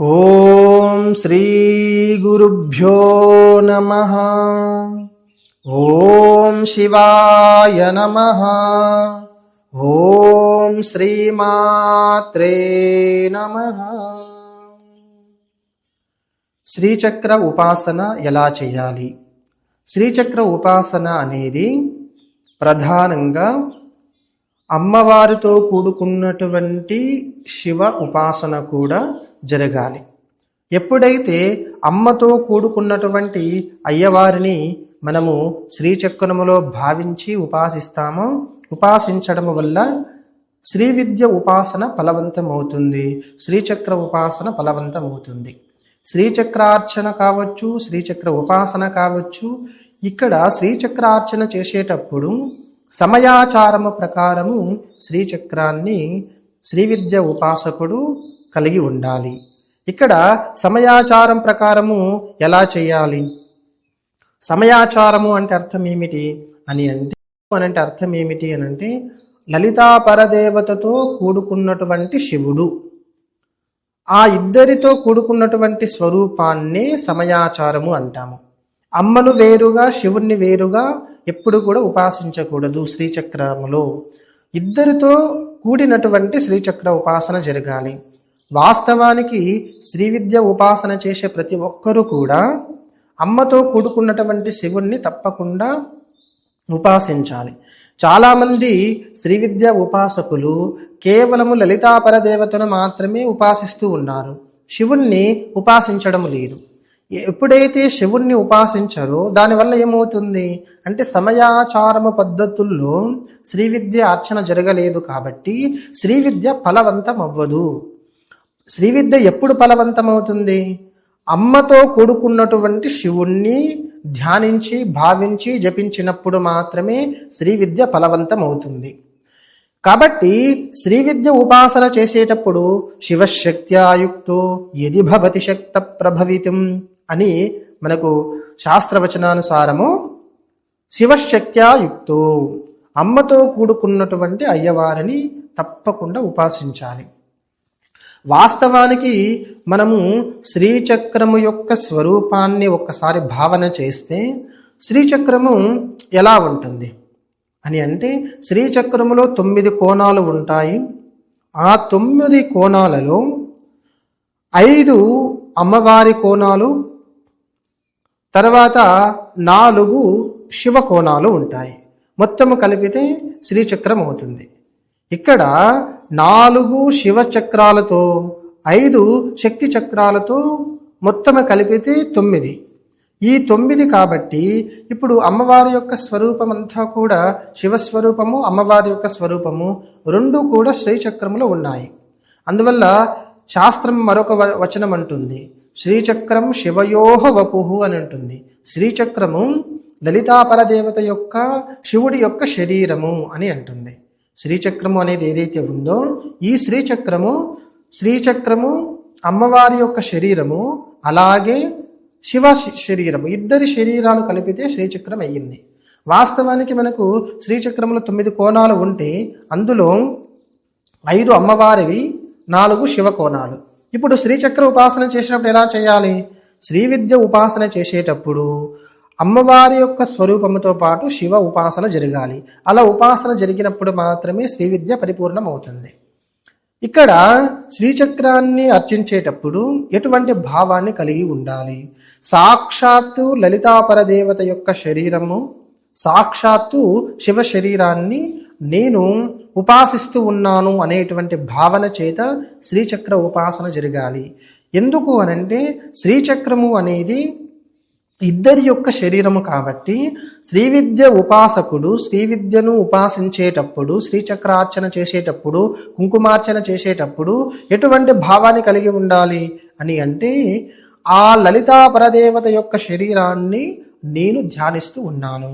ఓం శ్రీ గురుభ్యో నమ. ఓం శివాయ నమ. ఓం శ్రీమాత్రే నమ. శ్రీచక్ర ఉపాసన ఎలా చేయాలి? శ్రీచక్ర ఉపాసన అనేది ప్రధానంగా అమ్మవారితో కూడుకున్నటువంటి శివ ఉపాసన కూడా జరగాలి. ఎప్పుడైతే అమ్మతో కూడుకున్నటువంటి అయ్యవారిని మనము శ్రీచక్రములో భావించి ఉపాసిస్తామో ఉపాసించడం వల్ల శ్రీ విద్య ఉపాసన ఫలవంతమవుతుంది. శ్రీచక్ర ఉపాసన ఫలవంతమవుతుంది. శ్రీచక్రార్చన కావచ్చు శ్రీచక్ర ఉపాసన కావచ్చు ఇక్కడ శ్రీచక్రార్చన చేసేటప్పుడు సమయాచారము ప్రకారము శ్రీచక్రాన్ని శ్రీ విద్య ఉపాసకుడు కలిగి ఉండాలి. ఇక్కడ సమయాచారం ప్రకారము ఎలా చేయాలి? సమయాచారము అంటే అర్థం ఏమిటి? అని అంటే అని అంటే అర్థం ఏమిటి అని అంటే లలితా పరదేవతతో కూడుకున్నటువంటి శివుడు. ఆ ఇద్దరితో కూడుకున్నటువంటి స్వరూపాన్నే సమయాచారము అంటాము. అమ్మను వేరుగా శివుణ్ణి వేరుగా ఎప్పుడు కూడా ఉపాసించకూడదు శ్రీచక్రములో. ఇద్దరితో కూడినటువంటి శ్రీచక్ర ఉపాసన జరగాలి. వాస్తవానికి శ్రీ విద్య ఉపాసన చేసే ప్రతి ఒక్కరూ కూడా అమ్మతో కూడుకున్నటువంటి శివుణ్ణి తప్పకుండా ఉపాసించాలి. చాలామంది శ్రీ విద్య ఉపాసకులు కేవలము లలితాపర దేవతను మాత్రమే ఉపాసిస్తూ ఉన్నారు. శివుణ్ణి ఉపాసించడం లేదు. ఎప్పుడైతే శివుణ్ణి ఉపాసించారో దానివల్ల ఏమవుతుంది? అంటే సమయాచారము పద్ధతుల్లో శ్రీ విద్య అర్చన జరగలేదు కాబట్టి శ్రీ విద్య ఫలవంతం అవ్వదు శ్రీ విద్య ఎప్పుడు ఫలవంతమవుతుంది అమ్మతో కూడుకున్నటువంటి శివుణ్ణి ధ్యానించి భావించి జపించినప్పుడు మాత్రమే శ్రీ విద్య ఫలవంతమవుతుంది కాబట్టి శ్రీ విద్య ఉపాసన చేసేటప్పుడు శివశక్త్యాయుక్తో యది భవతి శక్త ప్రభవితం అని మనకు శాస్త్రవచనానుసారము శివశక్త్యాయుక్తో అమ్మతో కూడుకున్నటువంటి అయ్యవారిని తప్పకుండా ఉపాసించాలి. వాస్తవానికి మనము శ్రీచక్రము యొక్క స్వరూపాన్ని ఒక్కసారి భావన చేస్తే శ్రీచక్రము ఎలా ఉంటుంది? అని అంటే శ్రీచక్రములో తొమ్మిది కోణాలు ఉంటాయి. ఆ తొమ్మిది కోణాలలో ఐదు అమ్మవారి కోణాలు తర్వాత నాలుగు శివ కోణాలు ఉంటాయి. మొత్తము కలిపితే శ్రీచక్రం అవుతుంది ఇక్కడ నాలుగు శివ చక్రాలతో ఐదు శక్తి చక్రాలతో మొత్తము కలిపితే తొమ్మిది. ఈ తొమ్మిది కాబట్టి ఇప్పుడు అమ్మవారి యొక్క స్వరూపం అంతా కూడా శివస్వరూపము అమ్మవారి యొక్క స్వరూపము రెండు కూడా శ్రీచక్రములో ఉన్నాయి. అందువల్ల శాస్త్రం మరొక వ- వచనం అంటుంది. శ్రీచక్రం శివయోహ వపుహు అని అంటుంది. శ్రీచక్రము లలితాపర దేవత యొక్క శివుడి యొక్క శరీరము అని అంటుంది. శ్రీచక్రము అనేది ఏదైతే ఉందో ఈ శ్రీచక్రము శ్రీచక్రము అమ్మవారి యొక్క శరీరము అలాగే శివ శరీరము ఇద్దరి శరీరాలు కలిపితే శ్రీచక్రం అయ్యింది. వాస్తవానికి మనకు శ్రీచక్రంలో తొమ్మిది కోణాలు ఉంటే అందులో ఐదు అమ్మవారివి నాలుగు శివ కోణాలు. ఇప్పుడు శ్రీచక్ర ఉపాసన చేసినప్పుడు ఎలా చేయాలి? శ్రీ విద్య ఉపాసన చేసేటప్పుడు అమ్మవారి యొక్క స్వరూపముతో పాటు శివ ఉపాసన జరగాలి. అలా ఉపాసన జరిగినప్పుడు మాత్రమే శ్రీ విద్య పరిపూర్ణమవుతుంది. ఇక్కడ శ్రీచక్రాన్ని అర్చించేటప్పుడు ఎటువంటి భావాన్ని కలిగి ఉండాలి? సాక్షాత్తు లలితాపర దేవత యొక్క శరీరము సాక్షాత్తు శివ శరీరాన్ని నేను ఉపాసిస్తూ ఉన్నాను అనేటువంటి భావన చేత శ్రీచక్ర ఉపాసన జరగాలి. ఎందుకు అనంటే శ్రీచక్రము అనేది ఇద్దరి యొక్క శరీరము కాబట్టి శ్రీ విద్య ఉపాసకుడు శ్రీ విద్యను ఉపాసించేటప్పుడు శ్రీచక్రార్చన చేసేటప్పుడు కుంకుమార్చన చేసేటప్పుడు ఎటువంటి భావాన్ని కలిగి ఉండాలి అని అంటే ఆ లలితా పరదేవత యొక్క శరీరాన్ని నేను ధ్యానిస్తూ ఉన్నాను.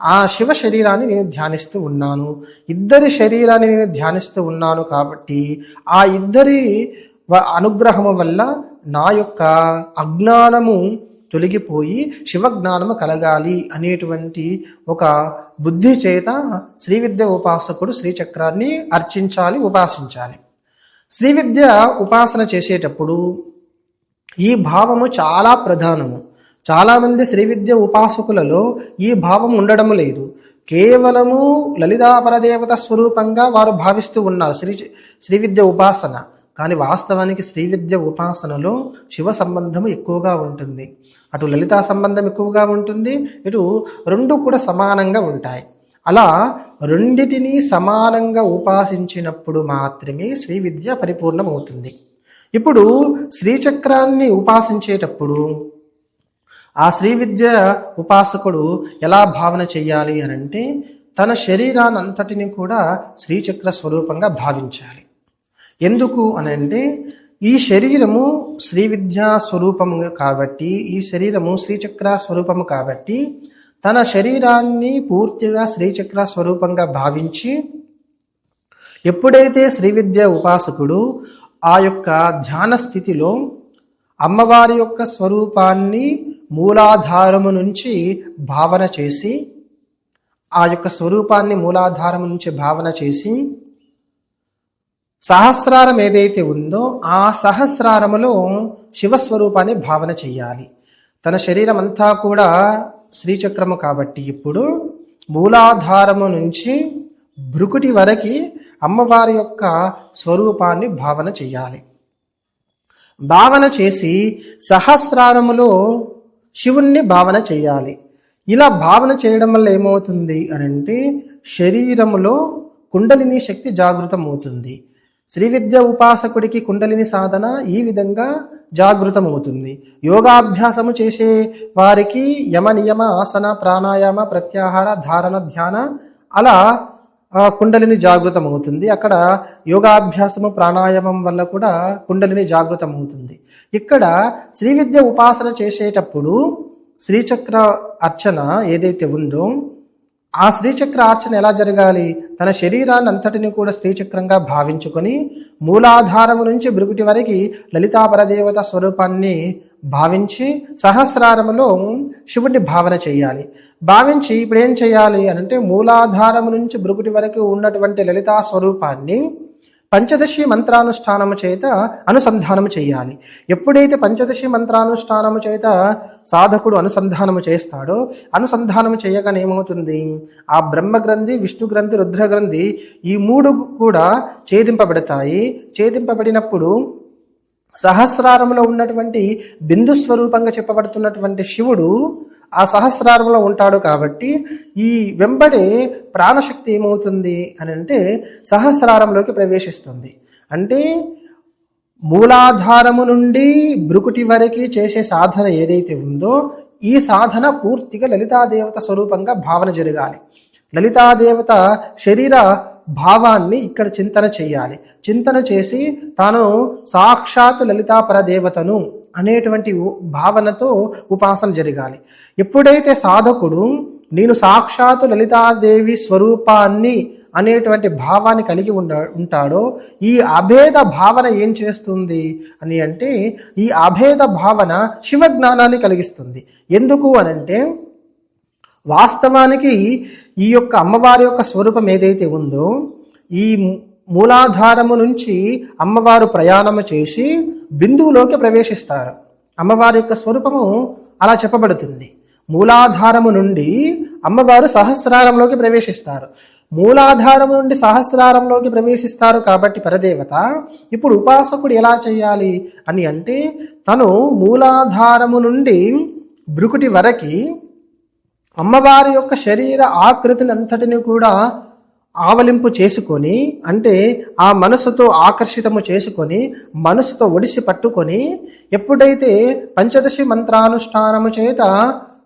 ఆ శివ శరీరాన్ని నేను ధ్యానిస్తూ ఉన్నాను. ఇద్దరి శరీరాన్ని నేను ధ్యానిస్తూ ఉన్నాను కాబట్టి ఆ ఇద్దరి అనుగ్రహము వల్ల నా యొక్క అజ్ఞానము తొలగిపోయి శివజ్ఞానము కలగాలి అనేటువంటి ఒక బుద్ధి చేత శ్రీ విద్య ఉపాసకుడు శ్రీచక్రాన్ని అర్చించాలి ఉపాసించాలి. శ్రీ విద్య ఉపాసన చేసేటప్పుడు ఈ భావము చాలా ప్రధానము. చాలామంది శ్రీ విద్య ఉపాసకులలో ఈ భావం ఉండడం లేదు. కేవలము లలితాపరదేవత స్వరూపంగా వారు భావిస్తూ ఉన్నారు. శ్రీ శ్రీ విద్య ఉపాసన. కానీ వాస్తవానికి శ్రీ విద్య ఉపాసనలో శివ సంబంధం ఎక్కువగా ఉంటుంది. అటు లలితా సంబంధం ఎక్కువగా ఉంటుంది. ఇటు రెండు కూడా సమానంగా ఉంటాయి. అలా రెండిటినీ సమానంగా ఉపాసించినప్పుడు మాత్రమే శ్రీ విద్య పరిపూర్ణమవుతుంది. ఇప్పుడు శ్రీచక్రాన్ని ఉపాసించేటప్పుడు ఆ శ్రీ విద్య ఉపాసకుడు ఎలా భావన చెయ్యాలి అని అంటే తన శరీరాన్ని అంతటిని కూడా శ్రీచక్ర స్వరూపంగా భావించాలి. ఎందుకు అని అంటే ఈ శరీరము శ్రీ విద్యా స్వరూపము కాబట్టి ఈ శరీరము శ్రీచక్ర స్వరూపము కాబట్టి తన శరీరాన్ని పూర్తిగా శ్రీచక్ర స్వరూపంగా భావించి ఎప్పుడైతే శ్రీ విద్య ఉపాసకుడు ఆ యొక్క ధ్యాన స్థితిలో అమ్మవారి యొక్క స్వరూపాన్ని మూలాధారము నుంచి భావన చేసి ఆ యొక్క స్వరూపాన్ని మూలాధారము నుంచి భావన చేసి సహస్రారం ఏదైతే ఉందో ఆ సహస్రారములో శివస్వరూపాన్ని భావన చెయ్యాలి. తన శరీరం అంతా కూడా శ్రీచక్రము కాబట్టి ఇప్పుడు మూలాధారము నుంచి భృకుటి వరకు అమ్మవారి యొక్క స్వరూపాన్ని భావన చెయ్యాలి. భావన చేసి సహస్రారములో శివుణ్ణి భావన చేయాలి ఇలా భావన చేయడం వల్ల ఏమవుతుంది అనంటే అంటే శరీరములో కుండలిని శక్తి జాగృతమవుతుంది. శ్రీ విద్య ఉపాసకుడికి కుండలిని సాధన ఈ విధంగా జాగృతమవుతుంది. యోగాభ్యాసము చేసే వారికి యమ నియమ ఆసన ప్రాణాయామ ప్రత్యాహార ధారణ ధ్యాన అలా కుండలిని జాగృతం అవుతుంది అక్కడ యోగాభ్యాసము ప్రాణాయామం వల్ల కూడా కుండలిని జాగృతం అవుతుంది ఇక్కడ శ్రీ విద్య ఉపాసన చేసేటప్పుడు శ్రీచక్ర అర్చన ఏదైతే ఉందో ఆ శ్రీచక్ర ఆర్చన ఎలా జరగాలి? తన శరీరాన్ని అంతటిని కూడా శ్రీచక్రంగా భావించుకొని మూలాధారము నుంచి భృగుటి వరకు లలితాపరదేవత స్వరూపాన్ని భావించి సహస్రారములో శివుడిని భావన చేయాలి. భావించి ఇప్పుడు ఏం చేయాలి అని అంటే మూలాధారము నుంచి బ్రుగుటి వరకు ఉన్నటువంటి లలితా స్వరూపాన్ని పంచదశి మంత్రానుష్ఠానము చేత అనుసంధానము చేయాలి. ఎప్పుడైతే పంచదశి మంత్రానుష్ఠానము చేత సాధకుడు అనుసంధానము చేస్తాడో అనుసంధానము చేయగానే ఏమవుతుంది ఆ బ్రహ్మ గ్రంథి విష్ణు గ్రంథి రుద్ర ఈ మూడు కూడా ఛేదింపబడతాయి. ఛేదింపబడినప్పుడు సహస్రారంలో ఉన్నటువంటి బిందు స్వరూపంగా చెప్పబడుతున్నటువంటి శివుడు ఆ సహస్రారంలో ఉంటాడు కాబట్టి ఈ వెంబడి ప్రాణశక్తి ఏమవుతుంది అని అంటే సహస్రారంలోకి ప్రవేశిస్తుంది. అంటే మూలాధారము నుండి బ్రుకుటి వరకు చేసే సాధన ఏదైతే ఉందో ఈ సాధన పూర్తిగా లలితాదేవత స్వరూపంగా భావన జరగాలి. లలితాదేవత శరీర భావాన్ని ఇక్కడ చింతన చేయాలి. చింతన చేసి తాను సాక్షాత్ లలితాపర దేవతను అనేటువంటి భావనతో ఉపాసన జరగాలి. ఎప్పుడైతే సాధకుడు నేను సాక్షాత్ లలితాదేవి స్వరూపాన్ని అనేటువంటి భావాన్ని కలిగి ఉండ ఉంటాడో ఈ అభేద భావన ఏం చేస్తుంది అని అంటే ఈ అభేద భావన శివ జ్ఞానాన్ని కలిగిస్తుంది. ఎందుకు అనంటే వాస్తవానికి ఈ యొక్క అమ్మవారి యొక్క స్వరూపం ఏదైతే ఉందో ఈ మూలాధారము నుంచి అమ్మవారు ప్రయాణము చేసి బిందువులోకి ప్రవేశిస్తారు. అమ్మవారి యొక్క స్వరూపము అలా చెప్పబడుతుంది. మూలాధారము నుండి అమ్మవారు సహస్రారంలోకి ప్రవేశిస్తారు. మూలాధారం నుండి సహస్రారంలోకి ప్రవేశిస్తారు కాబట్టి పరదేవత ఇప్పుడు ఉపాసకుడు ఎలా చేయాలి అని అంటే తను మూలాధారము నుండి భృకుటి వరకి అమ్మవారి యొక్క శరీర ఆకృతిని అంతటిని కూడా ఆవలింపు చేసుకొని అంటే ఆ మనసుతో ఆకర్షితము చేసుకొని మనసుతో ఒడిసి పట్టుకొని ఎప్పుడైతే పంచదశి మంత్రానుష్ఠానము చేత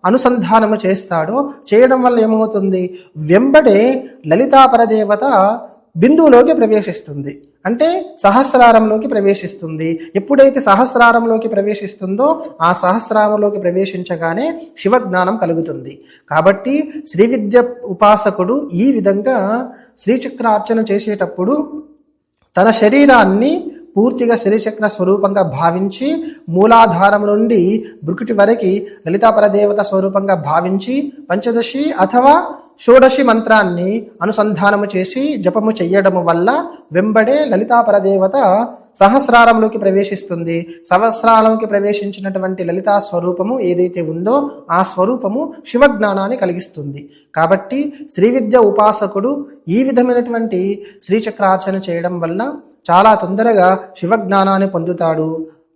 అనుసంధానము చేస్తాడో చేయడం వల్ల ఏమవుతుంది? వెంబడే లలితాపరదేవత బిందువులోకి ప్రవేశిస్తుంది. అంటే సహస్రారంలోకి ప్రవేశిస్తుంది. ఎప్పుడైతే సహస్రారంలోకి ప్రవేశిస్తుందో ఆ సహస్రారంలోకి ప్రవేశించగానే శివజ్ఞానం కలుగుతుంది. కాబట్టి శ్రీ విద్య ఉపాసకుడు ఈ విధంగా శ్రీచక్ర అర్చన చేసేటప్పుడు తన శరీరాన్ని పూర్తిగా శ్రీచక్ర స్వరూపంగా భావించి మూలాధారం నుండి బృకుటి వరకు లలితాపరదేవత స్వరూపంగా భావించి పంచదశి అథవా షోడశి మంత్రాన్ని అనుసంధానము చేసి జపము చెయ్యడము వల్ల వెంబడే లలితాపరదేవత సహస్రారంలోకి ప్రవేశిస్తుంది. సహస్రారంలోకి ప్రవేశించినటువంటి లలితా స్వరూపము ఏదైతే ఉందో ఆ స్వరూపము శివజ్ఞానాన్ని కలిగిస్తుంది. కాబట్టి శ్రీ విద్య ఉపాసకుడు ఈ విధమైనటువంటి శ్రీచక్రార్చన చేయడం వల్ల చాలా తొందరగా శివజ్ఞానాన్ని పొందుతాడు.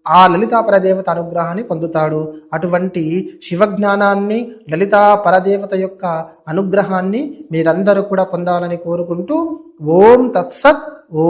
ఆ లలితా పరదేవత అనుగ్రహాన్ని పొందుతాడు. అటువంటి శివజ్ఞానాన్ని లలితా పరదేవత యొక్క అనుగ్రహాన్ని మీరందరూ కూడా పొందాలని కోరుకుంటూ ఓం తత్సత్ ఓ